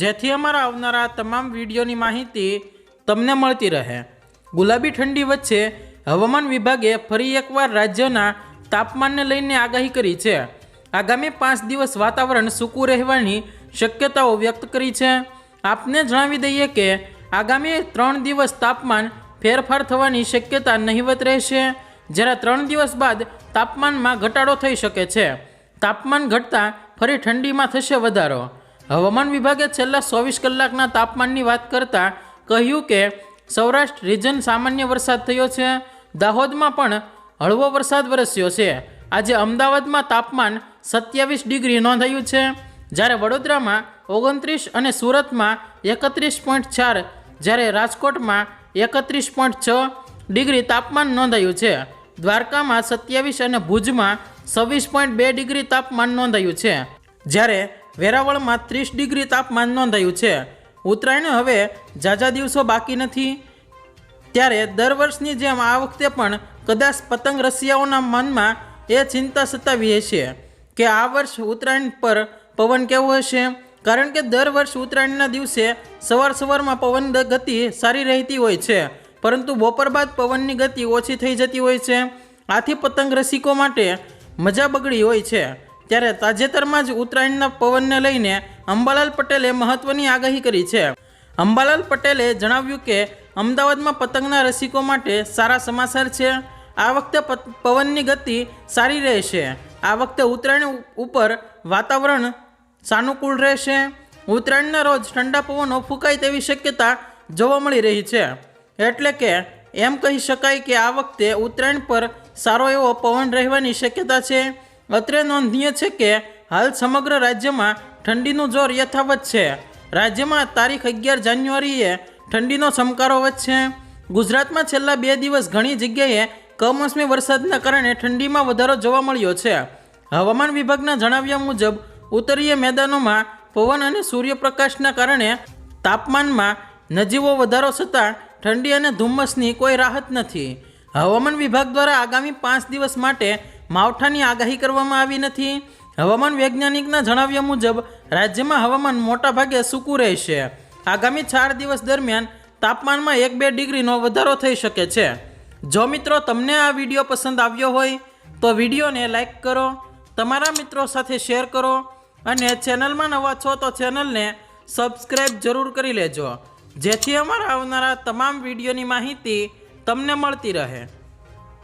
જેથી અમારા આવનારા તમામ વિડીયોની માહિતી તમને મળતી રહે. ગુલાબી ઠંડી વચ્ચે હવામાન વિભાગે ફરી એકવાર રાજ્યના તાપમાનને લઈને આગાહી કરી છે. આગામી પાંચ દિવસ વાતાવરણ સૂકું રહેવાની શક્યતાઓ વ્યક્ત કરી છે. આપને જણાવી દઈએ કે આગામી ત્રણ દિવસ તાપમાન ફેરફાર થવાની શક્યતા નહિવત રહેશે. જ્યારે ત્રણ દિવસ બાદ તાપમાનમાં ઘટાડો થઈ શકે છે. તાપમાન ઘટતા ફરી ઠંડીમાં થશે વધારો. હવામાન વિભાગે છેલ્લા ચોવીસ કલાકના તાપમાનની વાત કરતાં કહ્યું કે સૌરાષ્ટ્ર રિજન સામાન્ય વરસાદ થયો છે. દાહોદમાં પણ હળવો વરસાદ વરસ્યો છે. આજે અમદાવાદમાં તાપમાન સત્યાવીસ ડિગ્રી નોંધાયું છે. જ્યારે વડોદરામાં ઓગણત્રીસ અને સુરતમાં એકત્રીસ પોઈન્ટ ચાર, જ્યારે રાજકોટમાં એકત્રીસ પોઈન્ટ છ ડિગ્રી તાપમાન નોંધાયું છે. દ્વારકામાં સત્યાવીસ અને ભુજમાં છવ્વીસ પોઈન્ટ બે ડિગ્રી તાપમાન નોંધાયું છે. જ્યારે વેરાવળમાં ત્રીસ ડિગ્રી તાપમાન નોંધાયું છે. ઉત્તરાયણ હવે ઝાઝા દિવસો બાકી નથી. ત્યારે દર વર્ષની જેમ આ વખતે પણ કદાચ પતંગ રસિયાઓના મનમાં એ ચિંતા સતાવી હશે કે આ વર્ષ ઉત્તરાયણ પર પવન કેવો હશે? કારણ કે દર વર્ષ ઉત્તરાયણના દિવસે સવાર સવારમાં પવન ગતિ સારી રહેતી હોય છે, પરંતુ બપોર બાદ પવનની ગતિ ઓછી થઈ જતી હોય છે. આથી પતંગ રસિકો માટે મજા બગડી હોય છે. ત્યારે તાજેતરમાં જ ઉત્તરાયણના પવનને લઈને અંબાલાલ પટેલે મહત્વની આગાહી કરી છે. અંબાલાલ પટેલે જણાવ્યું કે, અમદાવાદમાં પતંગના રસિકો માટે સારા સમાચાર છે. આ વખતે પવનની ગતિ સારી રહેશે. આ વખતે ઉત્તરાયણ ઉપર વાતાવરણ સાનુકૂળ રહેશે. ઉત્તરાયણના રોજ ઠંડા પવનો ફૂંકાય તેવી શક્યતા જોવા મળી રહી છે. એટલે કે, એમ કહી શકાય કે આ વખતે ઉત્તરાયણ પર સારો એવો પવન રહેવાની શક્યતા છે. અત્રે નોંધનીય છે કે હાલ સમગ્ર રાજ્યમાં ઠંડીનું જોર યથાવત છે. રાજ્યમાં તારીખ અગિયાર જાન્યુઆરીએ ઠંડીનો સમકારો વધશે. ગુજરાતમાં છેલ્લા બે દિવસ ઘણી જગ્યાએ કમોસમી વરસાદના કારણે ઠંડીમાં વધારો જોવા મળ્યો છે. હવામાન વિભાગના જણાવ્યા મુજબ, ઉત્તરીય મેદાનોમાં પવન અને સૂર્યપ્રકાશના કારણે તાપમાનમાં નજીવો વધારો થતાં ઠંડી અને ધુમ્મસની કોઈ રાહત નથી. હવામાન વિભાગ દ્વારા આગામી પાંચ દિવસ માટે માવઠાની આગાહી કરવામાં આવી નથી. હવામાન વૈજ્ઞાનિકના જણાવ્યા મુજબ, રાજ્યમાં હવામાન મોટાભાગે સૂકું રહેશે. આગામી ચાર દિવસ દરમિયાન તાપમાનમાં એક બે ડિગ્રીનો વધારો થઈ શકે છે. જો મિત્રો તમને આ વીડિયો પસંદ આવ્યો હોય, તો વિડીયોને લાઇક કરો, તમારા મિત્રો સાથે શેર કરો અને ચેનલમાં નવા છો તો ચેનલને સબસ્ક્રાઈબ જરૂર કરી લેજો. જેથી અમારા આવનારા તમામ વિડીયોની માહિતી તમને મળતી રહે.